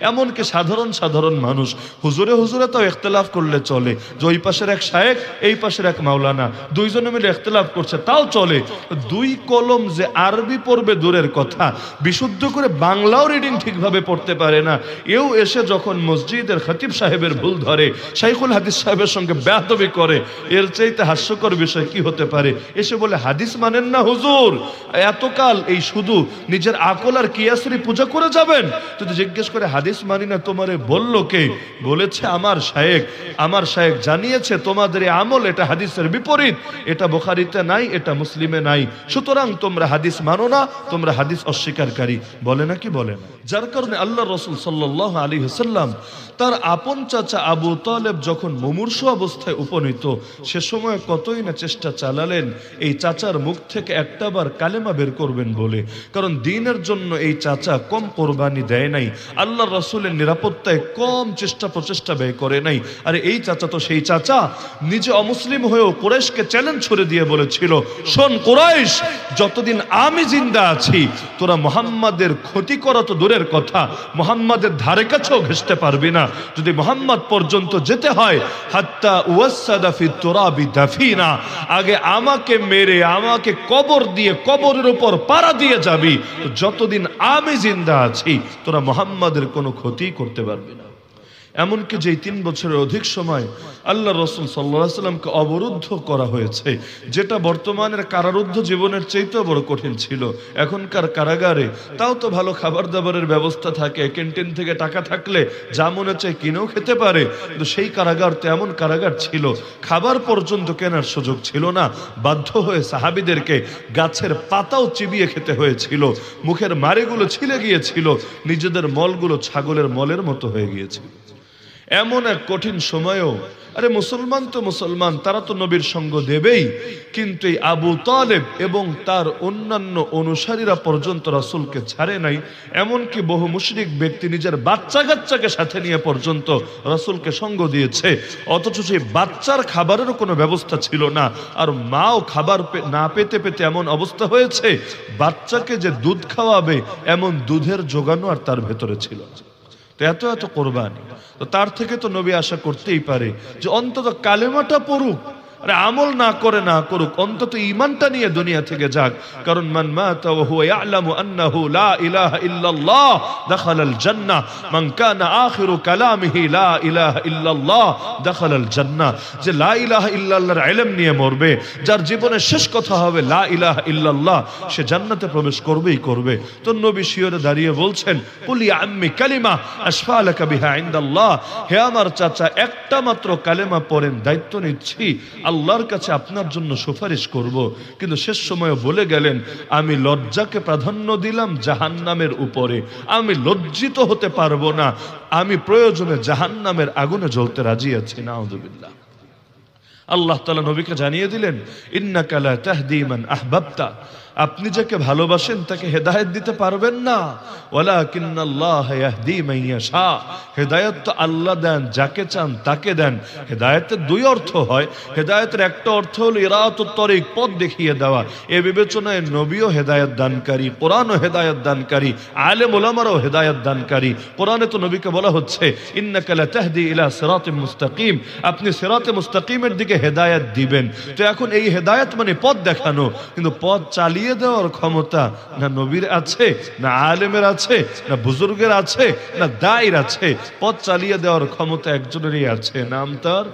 এমনকি সাধারণ সাধারণ মানুষ, হুজুরে হুজুরে তো ইখতলাফ করলে চলে। যে ওই পাশের এক শায়েক এই পাশের এক মাওলানা, দুইজনে মিলে ইখতলাফ করছে, তাও চলে। দুই কলম যে আরবি পড়বে দূরের কথা, বিশুদ্ধ করে বাংলাও রিডিং ঠিকভাবে পড়তে পারে না। এও এসে যখন মসজিদের খতিব সাহেবের ভুল ধরে, শাইখুল হাদিস সাহেবের সঙ্গে ব্যাহতবি করে, এর চাইতে হাস্যকর বিষয় কি হতে পারে? এসে বলে, হাদিস মানেন না হুজুর। এতকাল এই শুধু নিজের আকল আর কিয়াসরি পূজা করে যাবেন? যদি জিজ্ঞেস করে হাদিস মানি না, তোমারে বলল কে? বলেছে আমার শায়েক আমার শায়েক জানিয়েছে, তোমাদের আমল এটা হাদিসের বিপরীত। এটা বোখারিতে নাই, এটা মুসলিমে নাই। সুতরাং তোমরা হাদিস মানো না, তোমরা হাদিস অস্বীকারী। বলে না কি বলে না? যার কারণে আল্লাহ রসুল সাল্লাহ আলী হাসাল্লাম তার আপন চাচা আবু তালেব যখন মুমূর্ষ অবস্থায় উপনীত, সে সময় কতই না চেষ্টা চালালেন, এই চাচার মুখ থেকে একটাবার কালেমা বের করবেন বলে। কারণ দিনের জন্য এই চাচা কম কোরবানি দেয় নাই। আল্লাহ রসুলের নিরাপত্তায় কম চেষ্টা প্রচেষ্টা ব্যয় করে নাই। আর এই চাচা তো সেই চাচা, নিজে অমুসলিম হয়েও কোরাইশকে চ্যালেঞ্জ ছড়ে দিয়ে বলেছিল, শোন কোরাইশ, যতদিন আমি জিন্দা আছি, তোরা মোহাম্মদের ক্ষতি করা তো দূরের কথা, মোহাম্মদের ধারে কাছেও ঘেসতে পারবি না। যদি মোহাম্মদ পর্যন্ত যেতে হয়, হাত্তা ওয়াসাদাফি তোরাবি দাফিনা, আগে আমাকে মেরে, আমাকে কবর দিয়ে কবরের উপর পাড়া দিয়ে যাবি। যতদিন আমি জিন্দা আছি, তোরা মোহাম্মদের কোনো ক্ষতি করতে পারবে না। এমনকি যে তিন বছরের অধিক সময় আল্লাহ রসুল সাল্লাহ সাল্লামকে অবরুদ্ধ করা হয়েছে, যেটা বর্তমানের কারারুদ্ধ জীবনের চাইতেও বড় কঠিন ছিল। এখনকার কারাগারে তাও তো ভালো খাবার দাবারের ব্যবস্থা থাকে, ক্যান্টিন থেকে টাকা থাকলে যা মনে চায় কিনেও খেতে পারে, কিন্তু সেই কারাগার তো এমন কারাগার ছিল, খাবার পর্যন্ত কেনার সুযোগ ছিল না। বাধ্য হয়ে সাহাবিদেরকে গাছের পাতাও চিবিয়ে খেতে হয়েছিল, মুখের মারেগুলো ছিলে গিয়েছিল, নিজেদের মলগুলো ছাগলের মলের মতো হয়ে গিয়েছিল। এমন এক কঠিন সময়ও, আরে মুসলমান তো মুসলমান, তারা তো নবীর সঙ্গ দেবেই কিন্তু এই আবু তালেব এবং তার অন্যান্য অনুসারীরা পর্যন্ত রাসুলকে ছাড়ে নাই, এমনকি বহু মুশরিক ব্যক্তি নিজের বাচ্চা কাচ্চাকে সাথে নিয়ে পর্যন্ত রাসুলকে সঙ্গ দিয়েছে অথচ সেই বাচ্চার খাবারেরও কোনো ব্যবস্থা ছিল না, আর মাও খাবার না পেতে পেতে এমন অবস্থা হয়েছে, বাচ্চাকে যে দুধ খাওয়াবে, এমন দুধের যোগানো আর তার ভেতরে ছিল। এত এত কোরবানি। তো তার থেকে তো নবী আশা করতেই পারে যে অন্তত কালেমাটা পড়ুক। আরে আমল না করে না করুক, অন্তত ইমানটা নিয়ে দুনিয়া থেকে যাক। কারণ মান মাতা ওয়া হুয়া ইয়ালামু আন্নাহু লা ইলাহা ইল্লাল্লাহ দাখালাল জান্নাহ। মান কানা আখিরু কালামিহি লা ইলাহা ইল্লাল্লাহ দাখালাল জান্নাহ। যে লা ইলাহা ইল্লাল্লাহর ইলম নিয়ে মরবে, যার জীবনের শেষ কথা হবে লা ইলাহা ইল্লাল্লাহ, সে জান্নাতে প্রবেশ করবেই করবে। তো নবী শিয়রে দাঁড়িয়ে বলছেন, কুলি আম্মি কালিমা আশফালাকা বিহা ইনদাল্লাহ। হে আমার চাচা, একটা মাত্র কালেমা পড়েন, দায়িত্ব নিচ্ছি আল্লাহর কাছে আপনার জন্য সুপারিশ করব। কিন্তু শেষ সময় বলে গেলেন, আমি লজ্জাকে প্রাধান্য দিলাম জাহান নামের উপরে। আমি লজ্জিত হতে পারব না। আমি প্রয়োজনে জাহান নামের আগুনে জ্বলতে রাজি আছি না নাউযুবিল্লাহ আল্লাহ তালা নবীকে জানিয়ে দিলেন ইন্না কালা তাহদিমান আহবাবতা। আপনি যাকে ভালোবাসেন তাকে হেদায়েত দিতে পারবেন না। হেদায়েত তো আল্লাহ দেন, যাকে চান তাকে দেন। দুই অর্থ হয়। একটা অর্থ হলো তরিক, পথ দেখিয়ে দেওয়া। এ বিবেচনায় নবীও হেদায়েত দানকারী, কোরআনও হেদায়েত দানকারী হেদায়েত দানকারী। কোরআনে তো নবীকে বলা হচ্ছে, ইন্নাকা লা তাহদি ইলা সিরাতিম মুস্তাকিম। আপনি সিরাতে মুস্তাকিমের দিকে হেদায়েত দিবেন। তো এখন এই হেদায়েত মানে পথ দেখানো। কিন্তু পথ চালিয়ে দেওয়ার ক্ষমতা না নবীর আছে, না আলেমের আছে, না বুজুর্গের আছে, না দায়ের আছে। পথ চালিয়ে দেওয়ার ক্ষমতা একজনেরই আছে। নাম তার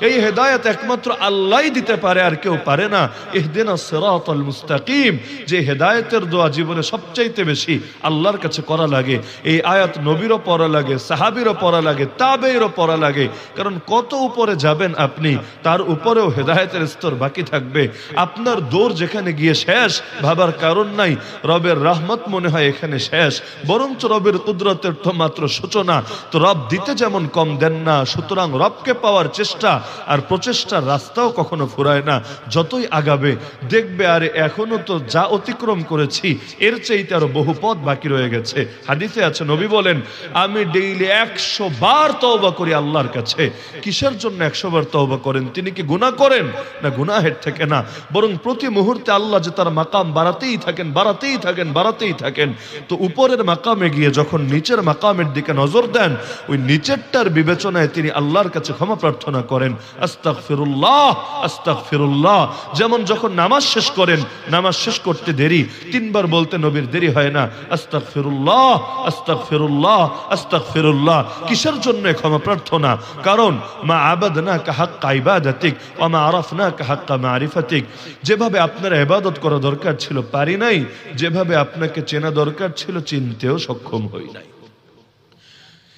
এই হেদায়েত একমাত্র আল্লাহই দিতে পারে, আর কেউ পারে না। ইহদিনা সিরাতাল মুস্তাকিম, যে হেদায়েতের দোয়া জীবনে সবচাইতে বেশি আল্লাহর কাছে করা লাগে। এই আয়াত নবীরও পড়া লাগে, সাহাবীরও পড়া লাগে, তাবেইরও পড়া লাগে। কারণ কত উপরে যাবেন আপনি, তার উপরেও হেদায়তের স্তর বাকি থাকবে। আপনার দৌড় যেখানে গিয়ে শেষ, ভাবার কারণ নাই। রবের রহমত মনে হয় এখানে শেষ। বরঞ্চ রবের কুদরতের তো মাত্র সূচনা। তো রব দিতে যেমন কম দেন না, সুতরাং রবকে পাওয়ার চেষ্টা আর প্রচেষ্টার রাস্তাও কখনো ফুরায় না। যতই আগাবে, দেখবে আরে এখনও তো যা অতিক্রম করেছি, এর চাইতে আরও বহু পথ বাকি রয়ে গেছে। হাদিসে আছে, নবী বলেন, আমি ডেইলি একশো বার তওবা করি আল্লাহর কাছে। কিসের জন্য একশো বার তওবা করেন? তিনি কি গুনাহ করেন? না, গুনাহের থেকে না। বরং প্রতি মুহূর্তে আল্লাহ যে তার মাকাম বাড়াতেই থাকেন বাড়াতেই থাকেন বাড়াতেই থাকেন। তো উপরের মাকামে গিয়ে যখন নিচের মাকামের দিকে নজর দেন, ওই নিচেরটার বিবেচনায় তিনি আল্লাহর কাছে ক্ষমা প্রার্থনা করেন। আস্তাক ফিরুল্লাহ যেমন যখন নামাজ শেষ করেন, নামাজ শেষ করতে দেরি, তিনবার বলতে নবীর দেরি হয় না আস্তাক ফিরুল্লাহ আস্তাক ফিরুল্লাহ আস্তাক ফিরুল্লাহ কিসের জন্য ক্ষমা প্রার্থনা? কারণ, মা আবাদ না কাহাক ইবাদাতিক ও মা আরাফ না কাহাক মারিফাতিক। যেভাবে আপনার ইবাদত করা দরকার ছিল, পারি নাই। যেভাবে আপনাকে চেনা দরকার ছিল, চিনতেও সক্ষম হই নাই।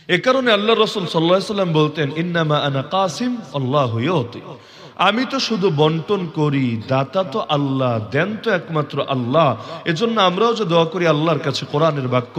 এ কারণে আল্লাহ রসুল সাল্লাহ সাল্লাম বলতেন ইন্নামা আনা কাসিম আল্লাহ ইয়তি আমি তো শুধু বন্টন করি, দাতা তো আল্লাহ দেন তো একমাত্র আল্লাহ। এজন্য আমরাও যে দোয়া করি আল্লাহর কাছে কোরআনের বাক্য,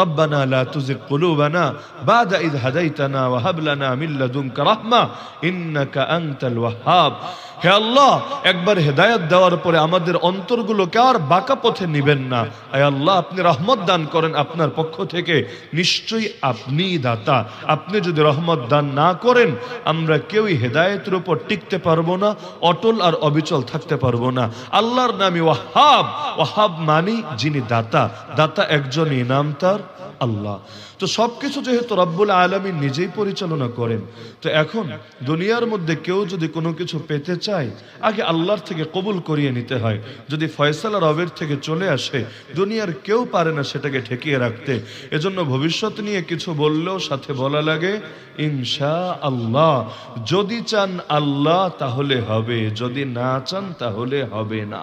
রব্বানা লা তুজিগ কুলুবানা বাদা ইদ হাদাইতানা ওয়া হাব লানা মিন লাদুনকা রাহমা ইন্নাকা আনতাল ওয়াহ্হাব হে আল্লাহ, একবার হেদায়েত দেওয়ার পরে আমাদের অন্তরগুলোকে আর বাঁকা পথে নিবেন না। আয় আল্লাহ, আপনি রহমত দান করেন আপনার পক্ষ থেকে। নিশ্চয়ই আপনি দাতা। আপনি যদি রহমত দান না করেন, আমরা কেউই হেদায়েতের উপর টিকতে পারব না, অটল আর অবিচল থাকতে পারব না। আল্লাহর নামই ওয়াহাব। ওয়াহাব মানি যিনি দাতা। দাতা একজনই, নাম তার আল্লাহ। তো সবকিছু যেহেতু রব্বুল আলমী নিজেই পরিচালনা করেন, তো এখন দুনিয়ার মধ্যে কেউ যদি কোনো কিছু পেতে চায়, আগে আল্লাহর থেকে কবুল করিয়ে নিতে হয়। যদি ফয়সালা রবের থেকে চলে আসে, দুনিয়ার কেউ পারে না সেটাকে ঠেকিয়ে রাখতে। এজন্য ভবিষ্যৎ নিয়ে কিছু বললেও সাথে বলা লাগে ইনশা আল্লাহ যদি চান আল্লাহ তাহলে হবে, যদি না চান তাহলে হবে না।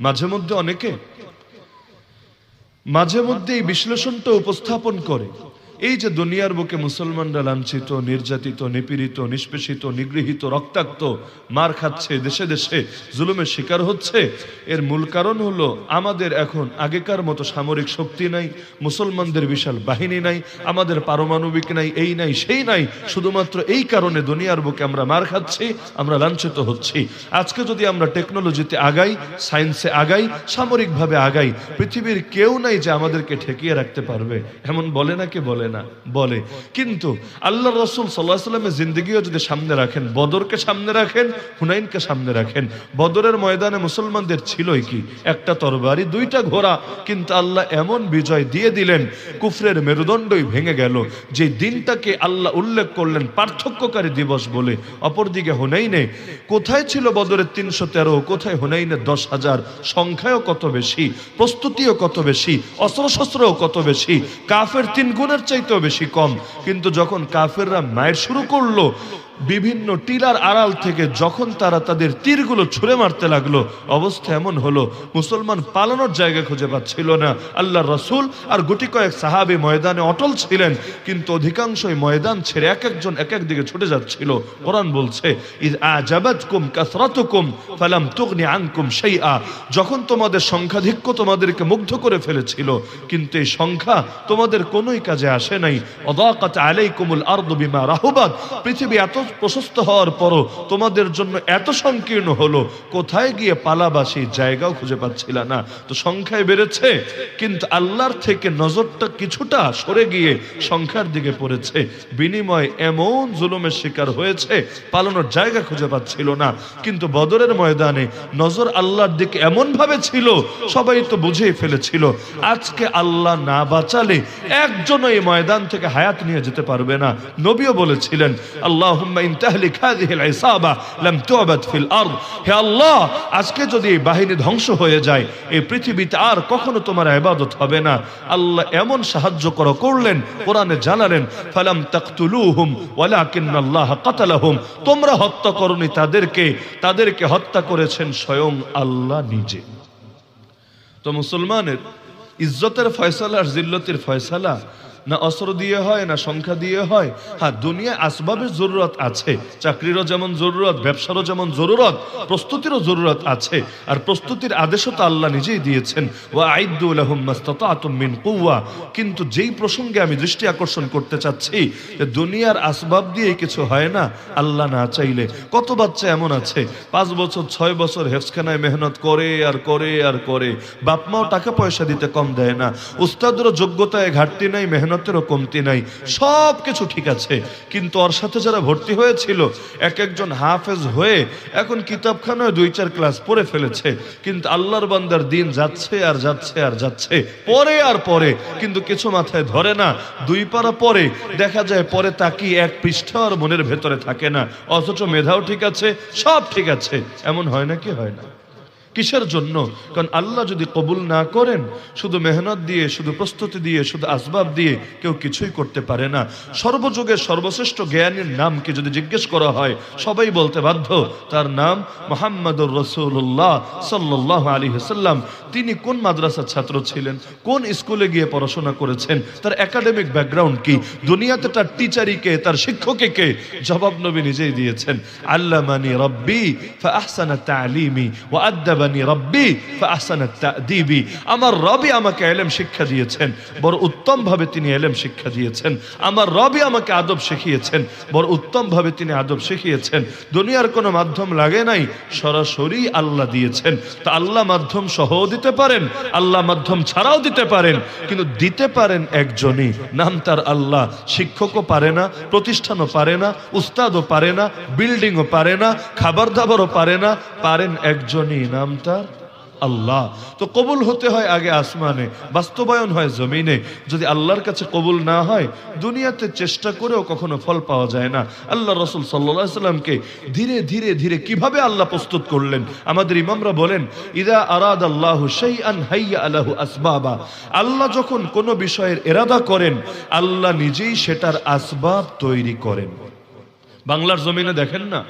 মাঝে মধ্যে অনেকে, মাঝে মধ্যে এই বিশ্লেষণটা উপস্থাপন করে। এই যে দুনিয়ার বুকে মুসলমানরা লাঞ্ছিত, নির্যাতিত, নিপীড়িত, নিষ্পেষিত, নিগৃহীত, রক্তাক্ত, মার খাচ্ছে, দেশে দেশে জুলুমের শিকার হচ্ছে, এর মূল কারণ হলো আমাদের এখন আগেকার মতো সামরিক শক্তি নাই, মুসলমানদের বিশাল বাহিনী নাই, আমাদের পারমাণবিক নাই, এই নাই, সেই নাই, শুধুমাত্র এই কারণে দুনিয়ার বুকে আমরা মার খাচ্ছি, আমরা লাঞ্ছিত হচ্ছি। আজকে যদি আমরা টেকনোলজিতে আগাই, সায়েন্সে আগাই, সামরিকভাবে আগাই, পৃথিবীর কেউ নাই যে আমাদেরকে ঠেকিয়ে রাখতে পারবে, এমন বলে না কে বলে না, বলে। কিন্তু আল্লাহ রসুল সাল্লাহ সাল্লামের জিন্দগিও যদি সামনে রাখেন, বদরকে সামনে রাখেন, হুনাইনকে সামনে রাখেন, বদরের ময়দানে মুসলমানদের ছিলই কি? একটা তরবারি, দুইটা ঘোড়া, কিন্তু আল্লাহ এমন বিজয় দিয়ে দিলেন, কুফরের মেরুদণ্ডই ভেঙে গেল। যে দিনটাকে আল্লাহ উল্লেখ করলেন পার্থক্যকারী দিবস বলে, অপরদিকে হুনাইনে, কোথায় ছিল বদরের তিনশো তেরো? কোথায় হুনাইনের দশ হাজার? সংখ্যাও কত বেশি? প্রস্তুতিও কত বেশি? অস্ত্রশস্ত্রও কত বেশি? কাফের তিন গুণের চাইতেও বেশি কম। কিন্তু যখন কাফেররা মায়ের শুরু করল বিভিন্ন টিলার আড়াল থেকে যখন তারা তাদের তীরগুলো ছুঁড়ে মারতে লাগল, অবস্থা এমন হলো, মুসলমান পালানোর জায়গা খুঁজে পাচ্ছিল না। আল্লাহ রসুল আর গুটি কয়েক সাহাবি ময়দানে অটল ছিলেন, কিন্তু অধিকাংশই ময়দান ছেড়ে এক একজন এক এক দিকে ছুটে যাচ্ছিল। কোরআন বলছে আজাবাতকুম কাসরাতুকুম ফালাম আনকুম শাইআ। যখন তোমাদের সংখ্যাধিক্য তোমাদেরকে মুগ্ধ করে ফেলেছিল, কিন্তু এই সংখ্যা তোমাদের কোনোই কাজে আসে নাই। অদাকাত আলাইকুমুল আরদু বিমা রাহুবাত। পৃথিবী এত প্রশস্ত হওয়ার পরও তোমাদের জন্য এত সংকীর্ণ হলো, কোথায় গিয়ে পালাবাসী জায়গাও খুঁজে পাচ্ছিল না। তো সংখ্যায় বেড়েছে, কিন্তু আল্লাহর থেকে নজরটা কিছুটা সরে গিয়ে সংখ্যার দিকে পড়েছে। বিনিময় এমন জুলুমের শিকার হয়েছে, পালানোর জায়গা খুঁজে পাচ্ছিল না। কিন্তু বদরের ময়দানে নজর আল্লাহর দিকে এমন ভাবে ছিল, সবাই তো বুঝেই ফেলেছিল, আজকে আল্লাহ না বাঁচালে একজন এই ময়দান থেকে হায়াত নিয়ে যেতে পারবে না। নবীও বলেছিলেন আল্লাহ হে আল্লাহ, আজকে যদি এই বাহিনী ধ্বংস হয়ে যায়, এই পৃথিবীতে আর কখনো তোমার ইবাদত হবে না। আল্লাহ এমন সাহায্য করো, করলেন, কোরআনে জানালেন, ফালাম তাকতুলুহুম ওয়ালাকিন্নাল্লাহ কাতালাহুম। তোমরা হত্যা করনি তাদেরকে তাদেরকে হত্যা করেছেন স্বয়ং আল্লাহ নিজে। তো মুসলমানের ইজ্জতের ফয়সালা আর জিল্লতের ফয়সালা না অস্ত্র দিয়ে হয়, না সংখ্যা দিয়ে হয়। হ্যাঁ দুনিয়া আসবাবের জরুরত আছে। চাকরিরও যেমন জরুরত, ব্যবসারও যেমন জরুরত, প্রস্তুতিরও জরুরত আছে। আর প্রস্তুতির আদেশও তো আল্লাহ নিজেই দিয়েছেন। ওয়া আইদুল মিন কুওয়া। কিন্তু যেই প্রসঙ্গে আমি দৃষ্টি আকর্ষণ করতে চাচ্ছি যে দুনিয়ার আসবাব দিয়ে কিছু হয় না, আল্লাহ না চাইলে। কত বাচ্চা এমন আছে, পাঁচ বছর, ছয় বছর হেফসখানায় মেহনত করে আর করে আর করে। বাপ মাও টাকা পয়সা দিতে কম দেয় না। উস্তাদেরও যোগ্যতায় ঘাটতি নাই মেহনতেরও কমতি নাই, সব কিছু ঠিক আছে। কিন্তু ওর সাথে যারা ভর্তি হয়েছিল, এক একজন হাফেজ হয়ে এখন কিতাবখানায় দুই চার ক্লাস পড়ে ফেলেছে। কিন্তু আল্লাহর বান্দার দিন যাচ্ছে আর যাচ্ছে আর যাচ্ছে, পরে আর পরে, কিন্তু কিছু মাথায় ধরে না, দুই পারা পরে দেখা যায় পরে তাকি এক পৃষ্ঠা আর মনের ভেতরে থাকে না, অথচ মেধাও ঠিক আছে, সব ঠিক আছে। এমন হয় না কি হয় না? কিসের জন্য? কারণ আল্লাহ যদি কবুল না করেন, শুধু মেহনত দিয়ে, শুধু প্রস্তুতি দিয়ে, শুধু আসবাব দিয়ে কেউ কিছুই করতে পারে না। সর্বযুগের সর্বশ্রেষ্ঠ জ্ঞানীর নাম কি যদি জিজ্ঞেস করা হয়, সবাই বলতে বাধ্য, তার নাম মোহাম্মদুর রসুল্লাহ সাল্লাহ আলী হাসাল্লাম তিনি কোন মাদ্রাসার ছাত্র ছিলেন? কোন স্কুলে গিয়ে পড়াশোনা করেছেন? তার একাডেমিক ব্যাকগ্রাউন্ড কি? দুনিয়াতে তার টিচারই কে? তার শিক্ষকে কে? জবাব নবী নিজেই দিয়েছেন। আল্লামানি রব্বি ফাহসানা তালিমি ও আদাবানি রব্বি ফাহসানা তাদিবি। আমার রবি আমাকে এলেম শিক্ষা দিয়েছেন। বড় উত্তম ভাবে তিনি এলেম শিক্ষা দিয়েছেন। আমার রবি আমাকে আদব শিখিয়েছেন। বড় উত্তম ভাবে তিনি আদব শিখিয়েছেন। দুনিয়ার কোনো মাধ্যম লাগে নাই, সরাসরি আল্লাহ দিয়েছেন। তা আল্লাহ মাধ্যম সহ দিতে পারেন, আল্লাহ মাধ্যম ছাড়াও দিতে পারেন, কিন্তু দিতে পারেন একজনই। নাম তার আল্লাহ, শিক্ষকও পারে না, প্রতিষ্ঠানও পারে না, উস্তাদও পারে না, বিল্ডিংও পারে না, খাবার দাবারও পারে না, পারেন একজনই। নাম তার আল্লাহ। তো কবুল হতে হয় আগে আসমানে, বাস্তবায়ন হয় জমিনে। যদি আল্লাহর কাছে কবুল না হয়, দুনিয়াতে চেষ্টা করেও কখনো ফল পাওয়া যায় না। আল্লাহ রসুল সাল্লা সাল্লামকে ধীরে ধীরে ধীরে কীভাবে আল্লাহ প্রস্তুত করলেন? আমাদের ইমামরা বলেন, ইদা আরাদ আল্লাহ সেই আন হাইয়া আল্লাহু আসবাবা। আল্লাহ যখন কোনো বিষয়ের এরাদা করেন, আল্লাহ নিজেই সেটার আসবাব তৈরি করেন। বাংলার জমিনে দেখেন না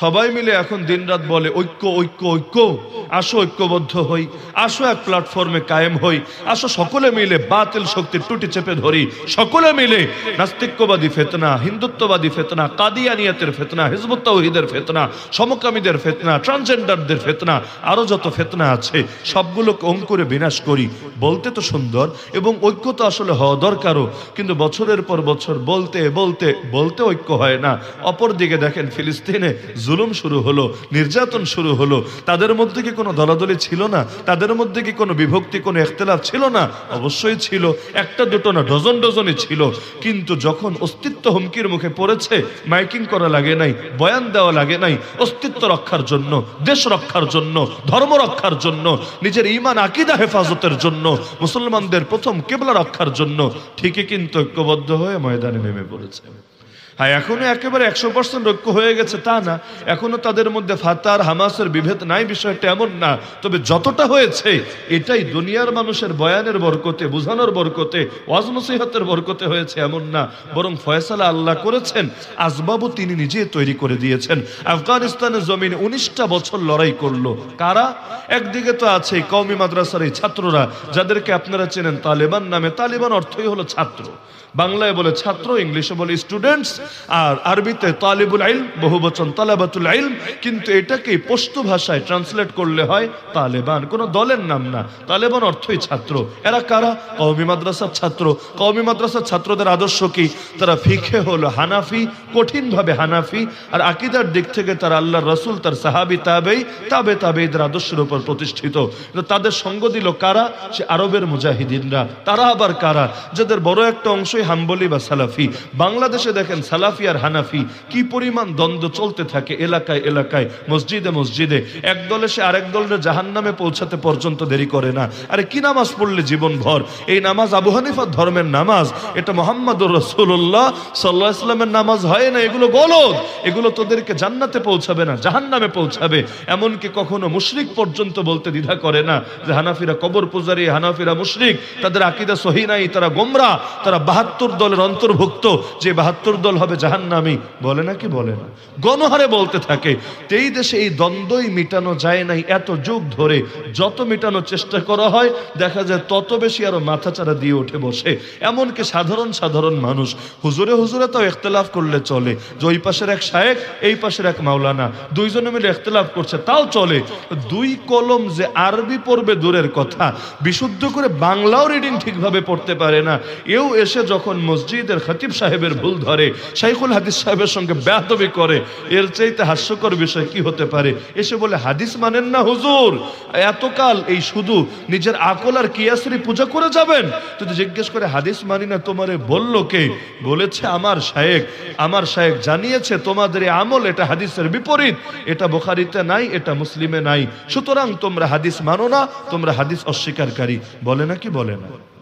সবাই মিলে এখন দিনরাত বলে, ঐক্য ঐক্য ঐক্য। আসো, ঐক্যবদ্ধ হই। আসো এক প্ল্যাটফর্মে কায়েম হই। আসো সকলে মিলে বাতিল শক্তির টুটি চেপে ধরি। সকলে মিলে নাস্তিক্যবাদী ফেতনা, হিন্দুত্ববাদী ফেতনা, কাদিয়ানিয়াতের ফেতনা, হিজবুত তৌহিদের ফেতনা, সমকামীদের ফেতনা ট্রান্সজেন্ডারদের ফেতনা আরও যত ফেতনা আছে, সবগুলোকে অঙ্কুরে বিনাশ করি। বলতে তো সুন্দর এবং ঐক্য তো আসলে হওয়া দরকারও, কিন্তু বছরের পর বছর বলতে বলতে বলতে ঐক্য হয় না। অপরদিকে দেখেন ফিলিস্তিনে জুলুম শুরু হলো, নির্যাতন শুরু হলো, তাদের মধ্যে কি কোনো দলাদলি ছিল না? তাদের মধ্যে কি কোনো বিভক্তি, কোনো এখতলাফ ছিল না? অবশ্যই ছিল, একটা দুটো না, ডজন ডজনই ছিল। কিন্তু যখন অস্তিত্ব হুমকির মুখে পড়েছে, মাইকিং করা লাগে নাই, বয়ান দেওয়া লাগে নাই, অস্তিত্ব রক্ষার জন্য, দেশ রক্ষার জন্য, ধর্ম রক্ষার জন্য, নিজের ইমান আকিদা হেফাজতের জন্য, মুসলমানদের প্রথম কেবলা রক্ষার জন্য, ঠিকই কিন্তু ঐক্যবদ্ধ হয়ে ময়দানে নেমে পড়েছে। হ্যাঁ এখনও একেবারে একশো পার্সেন্ট ঐক্য হয়ে গেছে তা না। এখনও তাদের মধ্যে ফাতার হামাসের বিভেদ নাই, বিষয়টা এমন না। তবে যতটা হয়েছে, এটাই দুনিয়ার মানুষের বয়ানের বরকতে, বোঝানোর বরকতে ওয়াজ নসিহতের বরকতে হয়েছে এমন না। বরং ফয়সালা আল্লাহ করেছেন, আসবাবও তিনি নিজে তৈরি করে দিয়েছেন। আফগানিস্তানের জমিনে উনিশটা বছর লড়াই করল। কারা? একদিকে তো আছে কওমি মাদ্রাসার এই ছাত্ররা, যাদেরকে আপনারা চেনেন তালেবান নামে। তালেবান অর্থই হলো ছাত্র। বাংলায় বলে ছাত্র, ইংলিশে বলে স্টুডেন্টস আর আরবিতে তালিবুল আইল বহু বচন তালাবাতুল আইল কিন্তু এটাকে পশতু ভাষায় ট্রান্সলেট করলে হয় তালেবান। কোনো দলের নাম না। তালেবান অর্থই ছাত্র। এরা কারা? কওমি মাদ্রাসার ছাত্র। কওমি মাদ্রাসার ছাত্রদের আদর্শ কি? তারা ফিখে হলো হানাফি, কঠিনভাবে হানাফি, আর আকিদার দিক থেকে তারা আল্লাহর রসুল, তার সাহাবি, তাবেই, তাবে তাবে এদের আদর্শের উপর প্রতিষ্ঠিত। তাদের সঙ্গ দিল কারা? সে আরবের মুজাহিদিনরা। তারা আবার কারা? যাদের বড় একটা অংশই হাম্বলি বা সালাফি। বাংলাদেশে দেখেন সালাফি আর হানাফি, কি পরিমাণ দ্বন্দ্ব চলতে থাকে এলাকায় এলাকায়, মসজিদে মসজিদে। এক দলে সে আরেক দলের জাহান নামে পৌঁছাতে পর্যন্ত দেরি করে না। আরে কি নামাজ পড়লে জীবন ভর? এই নামাজ আবু হানিফার ধর্মের নামাজ। এটা মোহাম্মদুর রসুল্লাহ সাল্লাহ ইসলামের নামাজ হয় না, এগুলো গলদ এগুলো তোদেরকে জান্নাতে পৌঁছাবে না জাহান নামে পৌঁছাবে। এমনকি কখনো মুশরিক পর্যন্ত বলতে দ্বিধা করে না যে হানাফিরা কবর পূজারী, হানাফিরা মুশরিক। তাদের আকিদা সহি নাই, তারা গোমরা। তারা বাহাত্তর দলের অন্তর্ভুক্ত। যে বাহাত্তর দল হবে জাহান্নামি? বলে না কি বলে না? গণহারে বলতে থাকে, এই দেশে এই দ্বন্দ্বই মিটানো যায় নাই এত যুগ ধরে। যত মিটানোর চেষ্টা করা হয়, দেখা যায় তত বেশি আরও মাথাচাড়া দিয়ে উঠে বসে। এমনকি সাধারণ সাধারণ মানুষ, হুজুরে হুজুরে তো ইখতলাফ করলে চলে। যে ওই পাশের এক শায়েক এই পাশের এক মাওলানা, দুইজনে মিলে ইখতলাফ করছে, তাও চলে। দুই কলম যে আরবি পড়বে দূরের কথা, বিশুদ্ধ করে বাংলাও রিডিং ঠিকভাবে পড়তে পারে না। এও এসে যখন মসজিদের খতিব সাহেবের ভুল ধরে শাইখুল হাদিস সাহেবের সঙ্গে ব্যাহতবি করে, এর চাইতে হাস্যকর বিষয় কি হতে পারে? এসে বলে, হাদিস মানেন না হুজুর। এতকাল এই শুধু নিজের আকল আর কিয়াসরি পূজা করে যাবেন। যদি জিজ্ঞেস করে, হাদিস মানি না তোমারে? বলল কে? বলেছে, আমার শায়েক আমার শায়েক জানিয়েছে, তোমাদের আমল এটা হাদিসের বিপরীত। এটা বোখারিতে নাই, এটা মুসলিমে নাই। সুতরাং তোমরা হাদিস মানো না, তোমরা হাদিস অস্বীকারী। বলে না কি বলে না?